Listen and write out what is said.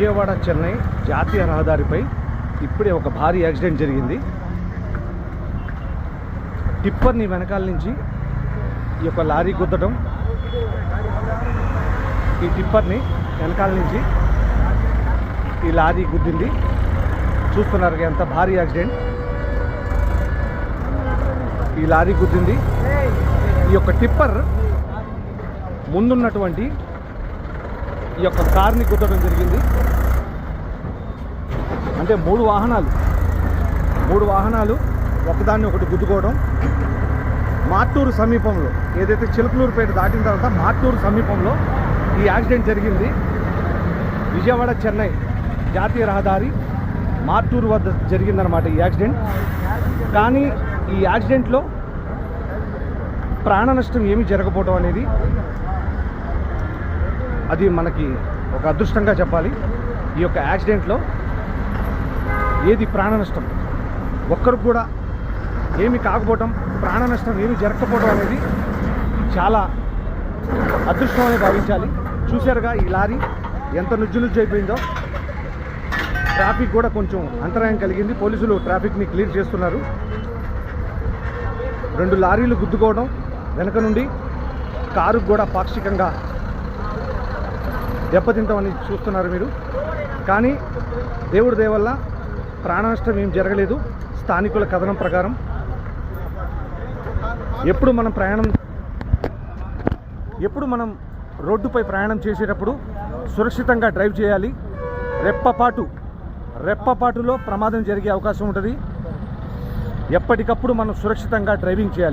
విజయవాడ చెన్నై జాతీయ రహదారిపై ఇప్పుడే ఒక భారీ యాక్సిడెంట్ జరిగింది. టిప్పర్ని వెనకాల నుంచి ఈ యొక్క లారీ గుద్దడం ఈ టిప్పర్ని వెనకాల నుంచి ఈ లారీ గుద్దింది. చూస్తున్నారు ఎంత భారీ యాక్సిడెంట్. ఈ లారీ గుద్దింది. ఈ యొక్క టిప్పర్ ముందున్నటువంటి ఈ యొక్క కార్ని గుద్దడం జరిగింది. అంటే మూడు వాహనాలు మూడు వాహనాలు ఒకదాన్ని ఒకటి గుద్దుకోవడం. మార్టూరు సమీపంలో ఏదైతే చిలుకలూరుపేట దాటిన తర్వాత మార్టూరు సమీపంలో ఈ యాక్సిడెంట్ జరిగింది. విజయవాడ చెన్నై జాతీయ రహదారి మార్టూరు వద్ద జరిగిందనమాట ఈ యాక్సిడెంట్. కానీ ఈ యాక్సిడెంట్లో ప్రాణ నష్టం ఏమీ జరగకపోవడం అనేది అది మనకి ఒక అదృష్టంగా చెప్పాలి. ఈ యొక్క యాక్సిడెంట్లో ఏది ప్రాణ నష్టం? ఒక్కరికి కూడా ఏమి కాకపోవటం ప్రాణ నష్టం ఏమి జరగకపోవడం అనేది చాలా అదృష్టం అని భావించాలి. చూశారుగా ఈ లారీ ఎంత నుజ్జు నుజ్జు అయిపోయిందో ట్రాఫిక్ కూడా కొంచెం అంతరాయం కలిగింది. పోలీసులు ట్రాఫిక్ని క్లియర్ చేస్తున్నారు. రెండు లారీలు గుద్దుకోవడం వెనక నుండి కారు కూడా పాక్షికంగా దెబ్బతింటామని చూస్తున్నారు మీరు. కానీ దేవుడి దయ ప్రాణనష్టం ఏం జరగలేదు. స్థానికుల కథనం ప్రకారం. ఎప్పుడు మనం ప్రయాణం ఎప్పుడు మనం రోడ్డుపై ప్రయాణం చేసేటప్పుడు సురక్షితంగా డ్రైవ్ చేయాలి. రెప్పపాటు రెప్పపాటులో ప్రమాదం జరిగే అవకాశం ఉంటుంది. ఎప్పటికప్పుడు మనం సురక్షితంగా డ్రైవింగ్ చేయాలి.